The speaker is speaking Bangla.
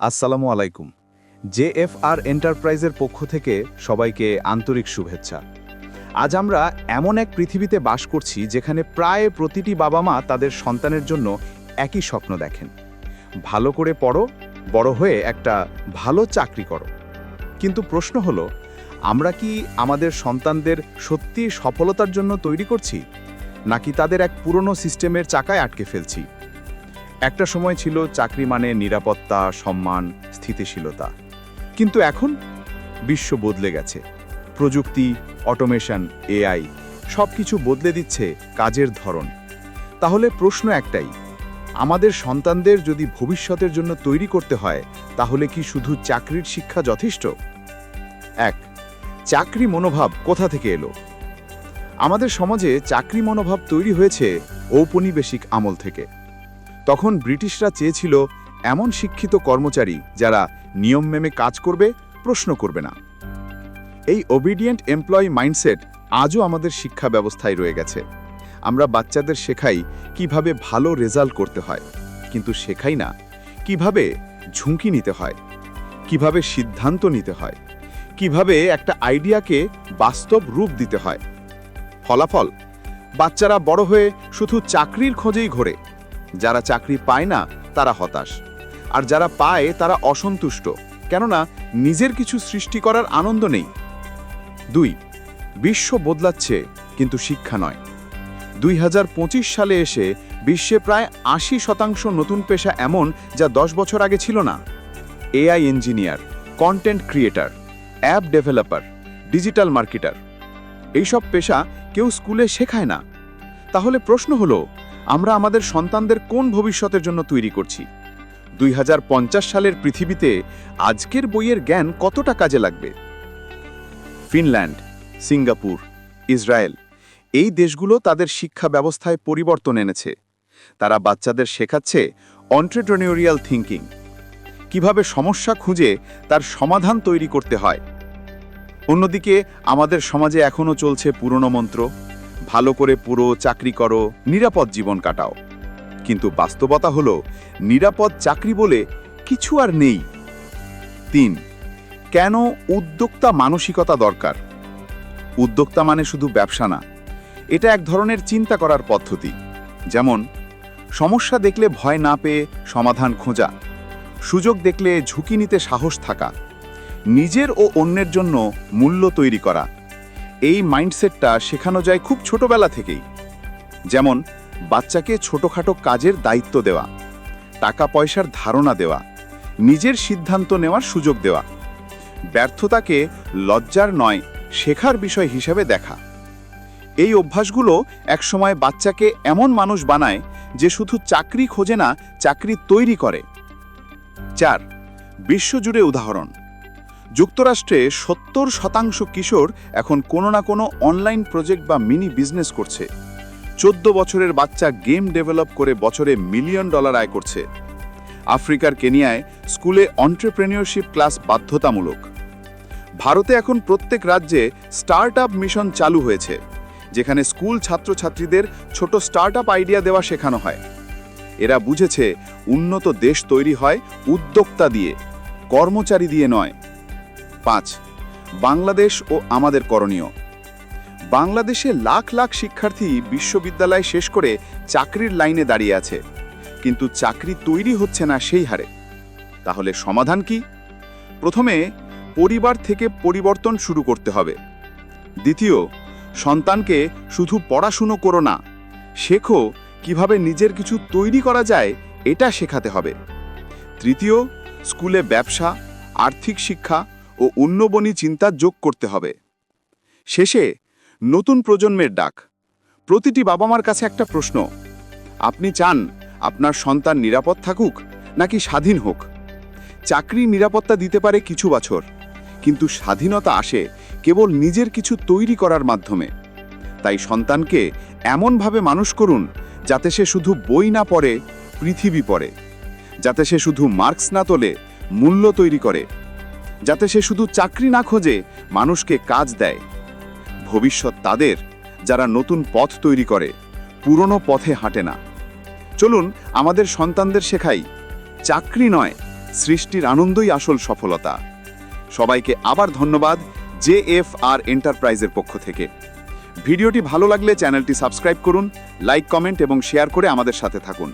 আসসালামু আলাইকুম। জেএফআর এন্টারপ্রাইজের পক্ষ থেকে সবাইকে আন্তরিক শুভেচ্ছা। আজ আমরা এমন এক পৃথিবীতে বাস করছি যেখানে প্রায় প্রতিটি বাবা মা তাদের সন্তানের জন্য একই স্বপ্ন দেখেন। ভালো করে পড়ো, বড় হয়ে একটা ভালো চাকরি করো। কিন্তু প্রশ্ন হলো, আমরা কি আমাদের সন্তানদের সত্যি সফলতার জন্য তৈরি করছি? নাকি তাদের এক পুরনো সিস্টেমের চাকায় আটকে ফেলছি? একটা সময় ছিল চাকরি মানে নিরাপত্তা, সম্মান, স্থিতিশীলতা। কিন্তু এখন বিশ্ব বদলে গেছে। প্রযুক্তি, অটোমেশন, এআই সব কিছু বদলে দিচ্ছে কাজের ধরন। তাহলে প্রশ্ন একটাই, আমাদের সন্তানদের যদি ভবিষ্যতের জন্য তৈরি করতে হয়, তাহলে কি শুধু চাকরির শিক্ষা যথেষ্ট? এক, চাকরি মনোভাব কোথা থেকে এলো? আমাদের সমাজে চাকরি মনোভাব তৈরি হয়েছে ঔপনিবেশিক আমল থেকে। তখন ব্রিটিশরা চেয়েছিল এমন শিক্ষিত কর্মচারী যারা নিয়ম মেমে কাজ করবে, প্রশ্ন করবে না। এই ওবিডিয়েন্ট এমপ্লয়ি মাইন্ডসেট আজও আমাদের শিক্ষা ব্যবস্থায় রয়ে গেছে। আমরা বাচ্চাদের শেখাই কীভাবে ভালো রেজাল্ট করতে হয়, কিন্তু শেখাই না কীভাবে ঝুঁকি নিতে হয়, কীভাবে সিদ্ধান্ত নিতে হয়, কীভাবে একটা আইডিয়াকে বাস্তব রূপ দিতে হয়। ফলাফল, বাচ্চারা বড় হয়ে শুধু চাকরির খোঁজেই ঘোরে। যারা চাকরি পায় না, তারা হতাশ। আর যারা পায়, তারা অসন্তুষ্ট। কেননা, নিজের কিছু সৃষ্টি করার আনন্দ নেই। দুই, বিশ্ব বদলাচ্ছে, কিন্তু শিক্ষা নয়। দুই সালে এসে বিশ্বে প্রায় আশি শতাংশ নতুন পেশা এমন যা দশ বছর আগে ছিল না। AI engineer, content creator, app developer, digital marketer. এইসব পেশা কেউ স্কুলে শেখায় না। তাহলে প্রশ্ন হলো আমরা আমাদের সন্তানদের কোন ভবিষ্যতের জন্য তৈরি করছি? দুই হাজার পঞ্চাশ সালের পৃথিবীতে আজকের বইয়ের জ্ঞান কতটা কাজে লাগবে? ফিনল্যান্ড, সিঙ্গাপুর, ইসরায়েল, এই দেশগুলো তাদের শিক্ষা ব্যবস্থায় পরিবর্তন এনেছে। তারা বাচ্চাদের শেখাচ্ছে অন্ট্রেপ্রেনিউরিয়াল থিঙ্কিং কীভাবে সমস্যা খুঁজে তার সমাধান তৈরি করতে হয়। অন্যদিকে, আমাদের সমাজে এখনও চলছে পুরনো মন্ত্র ভালো করে পুরো চাকরি করো, নিরাপদ জীবন কাটাও। কিন্তু বাস্তবতা হলো, নিরাপদ চাকরি বলে কিছু আর নেই। তিন, কেন উদ্যোক্তা মানসিকতা দরকার? উদ্যোক্তা মানে শুধু ব্যবসা না, এটা এক ধরনের চিন্তা করার পদ্ধতি। যেমন, সমস্যা দেখলে ভয় না পেয়ে সমাধান খোঁজা, সুযোগ দেখলে ঝুঁকি নিতে সাহস থাকা, নিজের ও অন্যের জন্য মূল্য তৈরি করা। এই মাইন্ডসেটটা শেখানো যায় খুব ছোটবেলা থেকেই। যেমন, বাচ্চাকে ছোটখাটো কাজের দায়িত্ব দেওয়া টাকা পয়সার ধারণা দেওয়া, নিজের সিদ্ধান্ত নেওয়ার সুযোগ দেওয়া, ব্যর্থতাকে লজ্জার নয়, শেখার বিষয় হিসেবে দেখা। এই অভ্যাসগুলো একসময় বাচ্চাকে এমন মানুষ বানায় যে শুধু চাকরি খোঁজে না, চাকরি তৈরি করে। চার, বিশ্বজুড়ে উদাহরণ। যুক্তরাষ্ট্রে সত্তর শতাংশ কিশোর এখন কোনো না কোনো অনলাইন প্রজেক্ট বা মিনি বিজনেস করছে। চোদ্দ বছরের বাচ্চা গেম ডেভেলপ করে বছরে মিলিয়ন ডলার আয় করছে। আফ্রিকার কেনিয়ায় স্কুলে অন্টারপ্রেনিয়রশিপ ক্লাস বাধ্যতামূলক। ভারতে এখন প্রত্যেক রাজ্যে স্টার্ট মিশন চালু হয়েছে, যেখানে স্কুল ছাত্রছাত্রীদের ছোট স্টার্ট আইডিয়া দেওয়া শেখানো হয়। এরা বুঝেছে, উন্নত দেশ তৈরি হয় উদ্যোক্তা দিয়ে, কর্মচারী দিয়ে নয়। পাঁচ, বাংলাদেশ ও আমাদের করণীয়। বাংলাদেশে লাখ লাখ শিক্ষার্থী বিশ্ববিদ্যালয় শেষ করে চাকরির লাইনে দাঁড়িয়ে আছে, কিন্তু চাকরি তৈরি হচ্ছে না সেই হারে। তাহলে সমাধান কি? প্রথমে, পরিবার থেকে পরিবর্তন শুরু করতে হবে। দ্বিতীয়, সন্তানকে শুধু পড়াশুনো করো না, শেখো কীভাবে নিজের কিছু তৈরি করা যায়, এটা শেখাতে হবে। তৃতীয়, স্কুলে ব্যবসা, আর্থিক শিক্ষা ও উন্নবনী চিন্তা যোগ করতে হবে। শেষে, নতুন প্রজন্মের ডাক। প্রতিটি বাবা মার কাছে একটা প্রশ্ন। আপনি চান আপনার সন্তান নিরাপদ থাকুক নাকি স্বাধীন হোক? চাকরি নিরাপত্তা দিতে পারে কিছু বছর, কিন্তু স্বাধীনতা আসে কেবল নিজের কিছু তৈরি করার মাধ্যমে। তাই সন্তানকে এমনভাবে মানুষ করুন যাতে সে শুধু বই না পড়ে, পৃথিবী পড়ে। যাতে সে শুধু মার্কস না তোলে, মূল্য তৈরি করে। যাতে সে শুধু চাকরি না খোঁজে, মানুষকে কাজ দেয়। ভবিষ্যৎ তাদের, যারা নতুন পথ তৈরি করে, পুরনো পথে হাঁটে না। চলুন, আমাদের সন্তানদের শেখাই, চাকরি নয়, সৃষ্টির আনন্দই আসল সফলতা। সবাইকে আবার ধন্যবাদ জে এফ আর এন্টারপ্রাইজের পক্ষ থেকে। ভিডিওটি ভালো লাগলে চ্যানেলটি সাবস্ক্রাইব করুন, লাইক, কমেন্ট এবং শেয়ার করে আমাদের সাথে থাকুন।